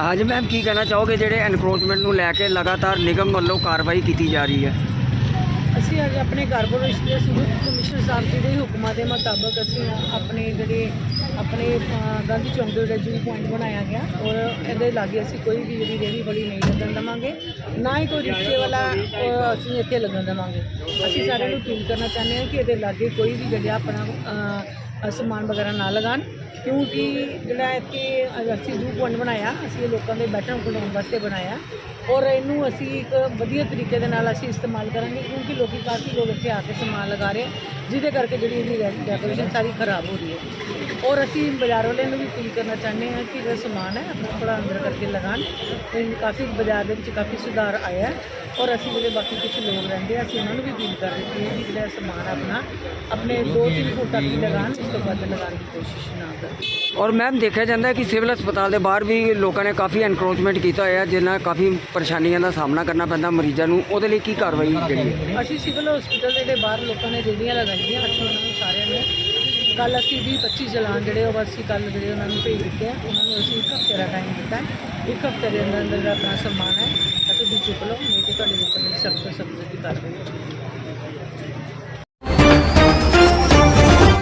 ਹਾਂਜੀ ਮੈਮ ਕੀ ਕਹਿਣਾ ਚਾਹੋਗੇ ਜਿਹੜੇ ਐਨਕਰੋਚਮੈਂਟ ਨੂੰ ਲੈ ਕੇ ਲਗਾਤਾਰ ਨਿਗਮ ਵੱਲੋਂ ਕਾਰਵਾਈ ਕੀਤੀ ਜਾ ਰਹੀ ਹੈ? ਅਸੀਂ ਅੱਜ ਆਪਣੇ ਕਾਰਪੋਰੇਸ਼ਨ ਦੇ ਸੰਯੁਕਤ ਕਮਿਸ਼ਨਰ ਸਾਹਿਬ ਜੀ ਦੇ ਹੁਕਮਾਂ ਦੇ ਮੁਤਾਬਕ ਅਸੀਂ ਆਪਣੇ ਜਿਹੜੇ, ਆਪਣੇ ਗਾਂਧੀ ਚੌਂਕ ਦੇ ਜਿਹੜਾ ਪੁਆਇੰਟ ਬਣਾਇਆ ਗਿਆ ਔਰ ਇਹਦੇ ਲਾਗੇ ਅਸੀਂ ਕੋਈ ਵੀ ਜਿਹੜੀ ਰੇਹੜੀ ਬੜੀ ਨਹੀਂ ਲੱਗਣ ਦੇਵਾਂਗੇ, ਨਾ ਹੀ ਕੋਈ ਰਿਕਸ਼ੇ ਵਾਲਾ ਅਸੀਂ ਇੱਥੇ ਲੱਗਣ ਦੇਵਾਂਗੇ। ਅਸੀਂ ਸਾਰਿਆਂ ਨੂੰ ਅਪੀਲ ਕਰਨਾ ਚਾਹੁੰਦੇ ਹਾਂ ਕਿ ਇਹਦੇ ਲਾਗੇ ਕੋਈ ਵੀ ਜਿਹੜਾ ਆਪਣਾ ਸਮਾਨ ਵਗੈਰਾ ਨਾ ਲਗਾਉਣ, ਕਿਉਂਕਿ ਜਿਹੜਾ ਇੱਥੇ ਅਸੀਂ ਜੂ ਪੁਆਇੰਟ ਬਣਾਇਆ, ਅਸੀਂ ਇਹ ਲੋਕਾਂ ਦੇ ਬੈਠਣ ਖਲੋਣ ਵਾਸਤੇ ਬਣਾਇਆ। ਔਰ ਇਹਨੂੰ ਅਸੀਂ ਇੱਕ ਵਧੀਆ ਤਰੀਕੇ ਦੇ ਨਾਲ ਅਸੀਂ ਇਸਤੇਮਾਲ ਕਰਾਂਗੇ, ਕਿਉਂਕਿ ਲੋਕੀ ਕਾਫੀ ਲੋਕ ਇੱਥੇ ਆ ਕੇ ਸਮਾਨ ਲਗਾ ਰਹੇ ਜਿਹਦੇ ਕਰਕੇ ਜਿਹੜੀ ਇਹਦੀ ਡੈਕੋਰੇਸ਼ਨ ਸਾਰੀ ਖਰਾਬ ਹੋ ਰਹੀ ਹੈ। ਔਰ ਅਸੀਂ ਬਾਜ਼ਾਰ ਵਾਲਿਆਂ ਨੂੰ ਵੀ ਅਪੀਲ ਕਰਨਾ ਚਾਹੁੰਦੇ ਹਾਂ ਕਿ ਜਿਹੜਾ ਸਮਾਨ ਹੈ, ਆਪਣਾ ਥੋੜ੍ਹਾ ਅੰਦਰ ਕਰਕੇ ਲਗਾਉਣ। ਤੇ ਕਾਫੀ ਬਾਜ਼ਾਰ ਦੇ ਵਿੱਚ ਕਾਫੀ ਸੁਧਾਰ ਆਇਆ ਹੈ। ਔਰ ਅਸੀਂ ਜਿਹੜੇ ਬਾਕੀ ਕੁਝ ਲੋਕ ਰਹਿੰਦੇ ਆ ਅਸੀਂ ਉਹਨਾਂ ਨੂੰ ਵੀ ਅਪੀਲ ਕਰ ਰਹੇ ਹਾਂ ਕਿ ਜਿਹੜਾ ਸਮਾਨ ਆਪਣਾ ਆਪਣੇ 2-3 ਫੁੱਟ ਤੱਕ ਲਗਾਉਣ ਉਸ ਤੋਂ ਵੱਧ ਲਗਾਉਣ ਦੀ ਕੋਸ਼ਿਸ਼ ਨਾ ਕਰਨ। ਔਰ ਮੈਮ ਦੇਖਿਆ ਜਾਂਦਾ ਹੈ ਕਿ ਸਿਵਲ ਹਸਪਤਾਲ ਦੇ ਬਾਹਰ ਵੀ ਲੋਕਾਂ ਨੇ ਕਾਫੀ ਐਨਕਰੋਚਮੈਂਟ ਕੀਤਾ ਹੋਇਆ ਜਿਨ੍ਹਾਂ ਕਾਫੀ ਪਰੇਸ਼ਾਨੀਆਂ ਦਾ ਸਾਹਮਣਾ ਕਰਨਾ ਪੈਂਦਾ ਮਰੀਜ਼ਾਂ ਨੂੰ। ਉਹਦੇ ਲਈ ਕੀ ਕਾਰਵਾਈ ਜਿਹੜੀ ਹੈ? ਅਸੀਂ ਸਿਵਲ ਹਸਪੀਟਲ ਦੇ ਜਿਹੜੇ ਬਾਹਰ ਲੋਕਾਂ ਨੇ ਰੇਹੜੀਆਂ ਲਗਾਈਆਂ ਅਸੀਂ ਉਹਨਾਂ ਨੂੰ ਸਾਰਿਆਂ ਨੂੰ ਕੱਲ ਅਸੀਂ 20 25 ਚਲਾਨ ਜਿਹੜੇ ਉਹ ਅਸੀਂ ਕੱਲ ਜਿਹੜੇ ਉਹਨਾਂ ਨੂੰ ਭੇਜ ਦਿੱਤੇ ਆ ਉਹਨਾਂ ਨੂੰ ਅਸੀਂ ਇੱਕ ਹਫ਼ਤੇ ਦਾ ਟਾਈਮ ਦਿੱਤਾ। ਇੱਕ ਹਫ਼ਤੇ ਦੇ ਅੰਦਰ ਅੰਦਰ ਜਿਹੜਾ ਆਪਣਾ ਸਮਾਨ ਹੈ। ਅਤੇ ਵੀ ਚੁੱਕ ਲਓ ਨਹੀਂ ਤੇ ਤੁਹਾਡੇ ਉੱਪਰ ਸਖਤ ਸਖਤ ਦੀ ਕਾਰਵਾਈ ਹੋਵੇਗੀ